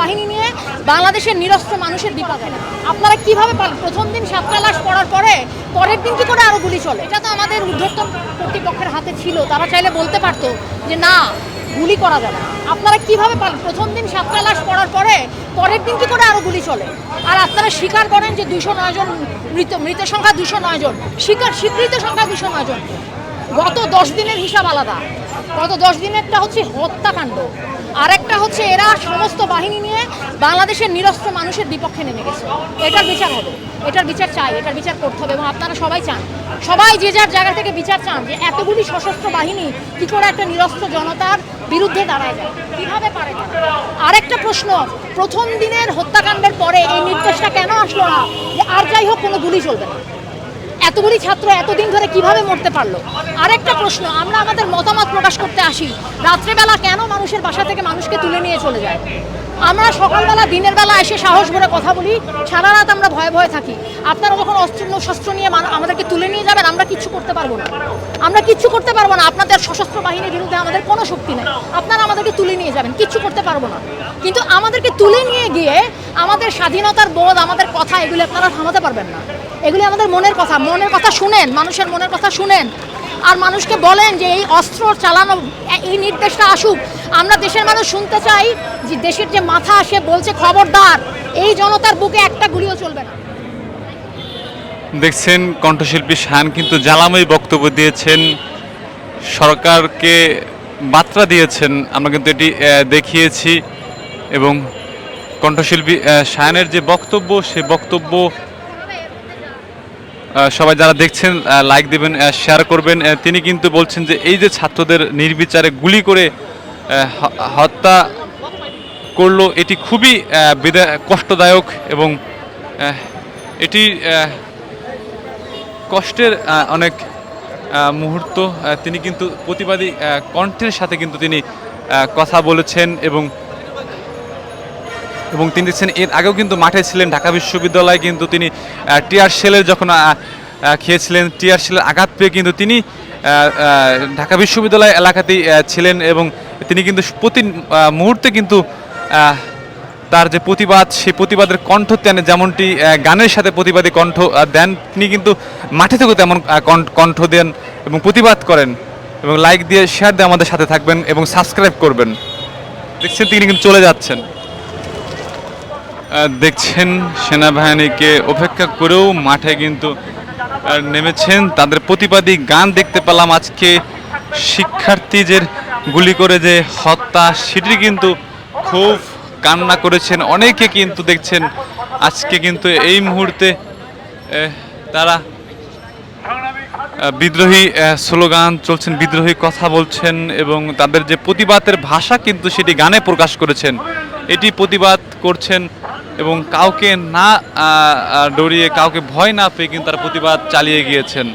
বাহিনী নিয়ে বাংলাদেশের নিরস্ত্র মানুষের বিপদে আপনারা কীভাবে প্রথম দিন সাতটা লাশ পড়ার পরে পরের দিন কি করে আরও গুলি চলে? এটা তো আমাদের ঊর্ধ্বতন কর্তৃপক্ষের হাতে ছিল। তারা চাইলে বলতে পারতো যে, না, গুলি করা যাবে আপনারা কীভাবে প্রথম দিন সাতটা লাশ পড়ার পরে পরের দিন কি করে আরও গুলি চলে? আর আপনারা স্বীকার করেন যে দুশো নয় জন মৃত মৃত সংখ্যা দুশো নয় জন। স্বীকার, স্বীকৃত সংখ্যা দুশো নয় জন। গত দশ দিনের হিসাব আলাদা। গত দশ দিনেরটা হচ্ছে হত্যাকাণ্ড। আরেকটা হচ্ছে এরা সমস্ত বাহিনী নিয়ে বাংলাদেশের নিরস্ত্র মানুষের বিপক্ষে নেমে গেছে। এটার বিচার হবে। এটার বিচার চাই, এটার বিচার করতে হবে এবং আপনারা সবাই চান। সবাই যে যার জায়গা থেকে বিচার চান যে এতগুলি সশস্ত্র বাহিনী কি করে একটা নিরস্ত্র জনতার বিরুদ্ধে দাঁড়ায় যায়, কীভাবে পারে? আরেকটা প্রশ্ন, প্রথম দিনের হত্যাকাণ্ডের পরে এই নির্দেশটা কেন আসলো না? যে আর যাই হোক, কোনো গুলি চলবে না। এতগুলি ছাত্র এতদিন ধরে কীভাবে মরতে পারল? আরেকটা প্রশ্ন, আমরা আমাদের মতামত প্রকাশ করতে আসি, রাত্রেবেলা কেন মানুষের বাসা থেকে মানুষকে তুলে নিয়ে চলে যায়? আমরা সকালবেলা, দিনের বেলা এসে সাহস ভরে কথা বলি, সারা রাত আমরা ভয়ে ভয়ে থাকি। আপনারা যখন অস্ত্র শস্ত্র নিয়ে আমাদেরকে তুলে নিয়ে যাবেন, আমরা কিচ্ছু করতে পারব না। আমরা কিচ্ছু করতে পারব না। আপনাদের সশস্ত্র বাহিনীর বিরুদ্ধে আমাদের কোনো শক্তি নেই। আপনারা আমাদেরকে তুলে নিয়ে যাবেন, কিচ্ছু করতে পারব না। কিন্তু আমাদেরকে তুলে নিয়ে গিয়ে আমাদের স্বাধীনতার বোধ, আমাদের কথা, এগুলি আপনারা থামাতে পারবেন না। এগুলি আমাদের মনের কথা মনের কথা শুনেন, মানুষের মনের কথা শুনেন। আর মানুষকে বলেন যে এই অস্ত্র চালানো, এই নির্দেশটা আসুক। আমরা দেশের মানুষ শুনতে চাই যে দেশের যে মাথা, সে বলছে খবরদার। এই জনতার বুকে একটা গুলিও চলবে না। দেখছেন কণ্ঠশিল্পী শান, কিন্তু জ্বালাময়ী বক্তব্য দিয়েছেন। সরকারকে বার্তা দিয়েছেন। আমরা কিন্তু এটি দেখিয়েছি এবং কণ্ঠশিল্পী শায়ানের যে বক্তব্য, সে বক্তব্য সবাই যারা দেখছেন লাইক দেবেন শেয়ার করবেন। তিনি কিন্তু বলছেন যে এই যে ছাত্রদের নির্বিচারে গুলি করে হত্যা করল, এটি খুবই কষ্টদায়ক এবং এটি কষ্টের অনেক মুহূর্ত। তিনি কিন্তু প্রতিবাদী কণ্ঠের সাথে কিন্তু তিনি কথা বলেছেন এবং এবং তিনি দেখছেন, এর আগেও কিন্তু মাঠে ছিলেন ঢাকা বিশ্ববিদ্যালয়ে, কিন্তু তিনি টিয়ার সেলের যখন খেয়েছিলেন, টিয়ার সেলের আঘাত পেয়ে কিন্তু তিনি ঢাকা বিশ্ববিদ্যালয় এলাকাতেই ছিলেন এবং তিনি কিন্তু প্রতি মুহূর্তে কিন্তু তার যে প্রতিবাদ, সেই প্রতিবাদের কণ্ঠ দেন, যেমনটি গানের সাথে প্রতিবাদী কণ্ঠ দেন, তিনি কিন্তু মাঠে থেকেও তেমন কণ্ঠ- দেন এবং প্রতিবাদ করেন এবং লাইক দিয়ে শেয়ার দিয়ে আমাদের সাথে থাকবেন এবং সাবস্ক্রাইব করবেন। দেখছেন, তিনি কিন্তু চলে যাচ্ছেন। দেখছেন সেনাবাহিনীকে উপেক্ষা করেও মাঠে কিন্তু নেমেছেন। তাদের প্রতিবাদী গান দেখতে পেলাম আজকে। শিক্ষার্থীদের গুলি করে যে হত্যা, সেটি কিন্তু খুব কান্না করেছেন। অনেকে কিন্তু দেখছেন আজকে কিন্তু এই মুহূর্তে তারা বিদ্রোহী স্লোগান চলছেন, বিদ্রোহী কথা বলছেন এবং তাদের যে প্রতিবাদের ভাষা কিন্তু সেটি গানে প্রকাশ করেছেন। এটি প্রতিবাদ করছেন এবং কাউকে না ডরিয়ে কাউকে ভয় না পেয়ে কিন্তু তারা প্রতিবাদ চালিয়ে গিয়েছেন।